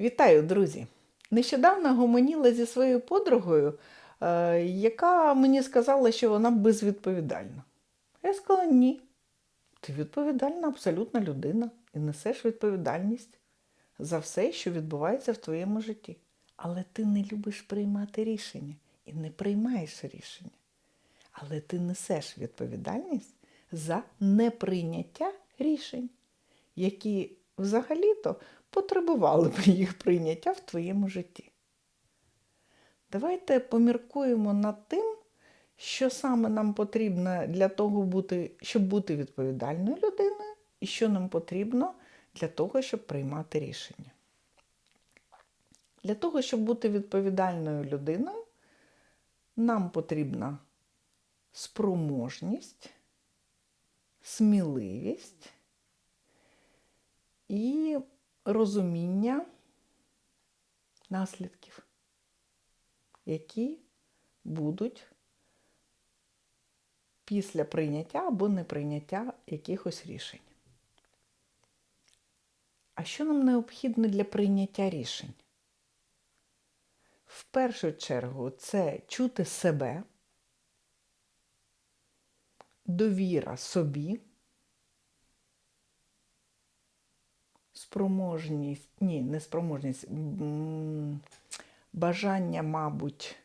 Вітаю, друзі! Нещодавно гомоніла зі своєю подругою, е, яка мені сказала, що вона безвідповідальна. Я сказала, ні. Ти відповідальна абсолютна людина і несеш відповідальність за все, що відбувається в твоєму житті. Але ти не любиш приймати рішення і не приймаєш рішення. Але ти несеш відповідальність за неприйняття рішень, які взагалі-то потребували б їх прийняття в твоєму житті. Давайте поміркуємо над тим, що саме нам потрібно для того, бути, щоб бути відповідальною людиною, і що нам потрібно для того, щоб приймати рішення. Для того, щоб бути відповідальною людиною, нам потрібна спроможність, сміливість і розуміння наслідків, які будуть після прийняття або неприйняття якихось рішень. А що нам необхідно для прийняття рішень? В першу чергу це чути себе, довіра собі, спроможність, ні, не спроможність, бажання, мабуть,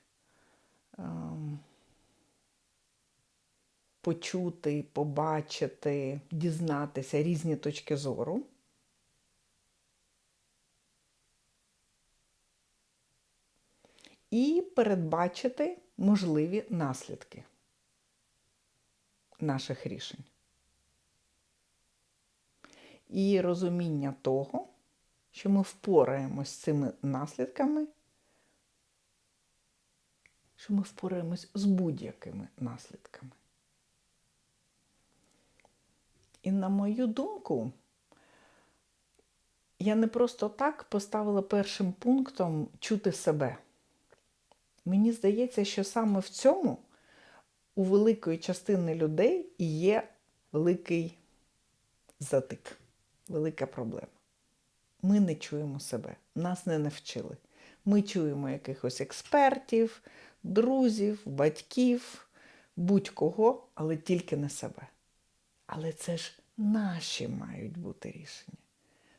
ем, почути, побачити, дізнатися різні точки зору. І передбачити можливі наслідки наших рішень. І розуміння того, що ми впораємось з цими наслідками, що ми впораємось з будь-якими наслідками. І на мою думку, я не просто так поставила першим пунктом чути себе. Мені здається, що саме в цьому у великої частини людей є великий затик, велика проблема. Ми не чуємо себе, нас не навчили. Ми чуємо якихось експертів, друзів, батьків, будь-кого, але тільки не себе. Але це ж наші мають бути рішення.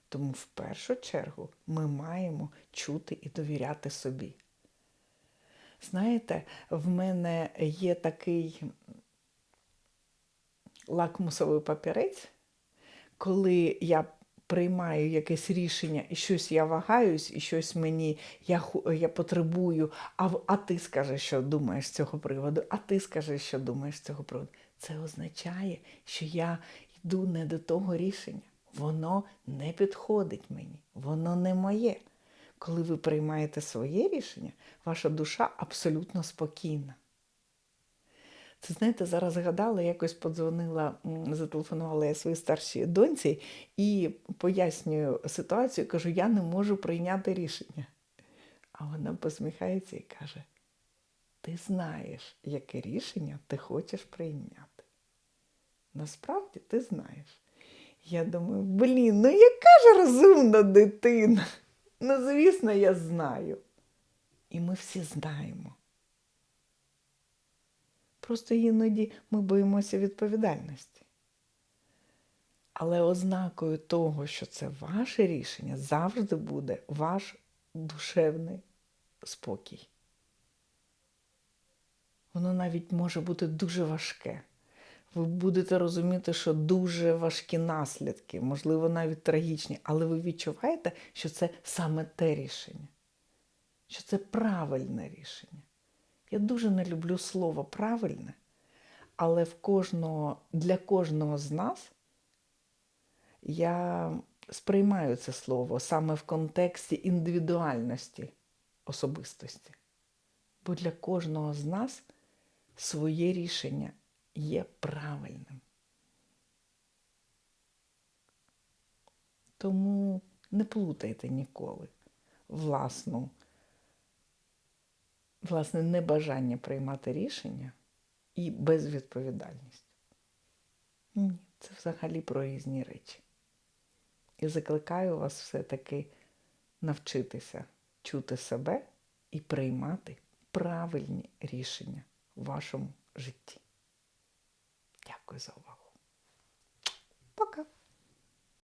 Тому в першу чергу ми маємо чути і довіряти собі. Знаєте, в мене є такий лакмусовий папірець, коли я приймаю якесь рішення і щось я вагаюсь, і щось мені я я потребую, а а ти скажи, що думаєш з цього приводу, а ти скажи, що думаєш з цього приводу. Це означає, що я йду не до того рішення. Воно не підходить мені, воно не моє. Коли ви приймаєте своє рішення, ваша душа абсолютно спокійна. Це, знаєте, зараз згадала, якось подзвонила, зателефонувала я своїй старшій доньці і пояснюю ситуацію, кажу, я не можу прийняти рішення. А вона посміхається і каже: ти знаєш, яке рішення ти хочеш прийняти. Насправді ти знаєш. Я думаю, блін, ну яка ж розумна дитина. Ну, звісно, я знаю. І ми всі знаємо. Просто іноді ми боїмося відповідальності. Але ознакою того, що це ваше рішення, завжди буде ваш душевний спокій. Воно навіть може бути дуже важке. Ви будете розуміти, що дуже важкі наслідки, можливо, навіть трагічні, але ви відчуваєте, що це саме те рішення, що це правильне рішення. Я дуже не люблю слово правильне, але в кожного, для кожного з нас я сприймаю це слово саме в контексті індивідуальності особистості. Бо для кожного з нас своє рішення є правильним. Тому не плутайте ніколи власну, власне небажання приймати рішення і безвідповідальність. Ні, це взагалі про різні речі. І закликаю вас все-таки навчитися чути себе і приймати правильні рішення в вашому житті. Дякую за увагу.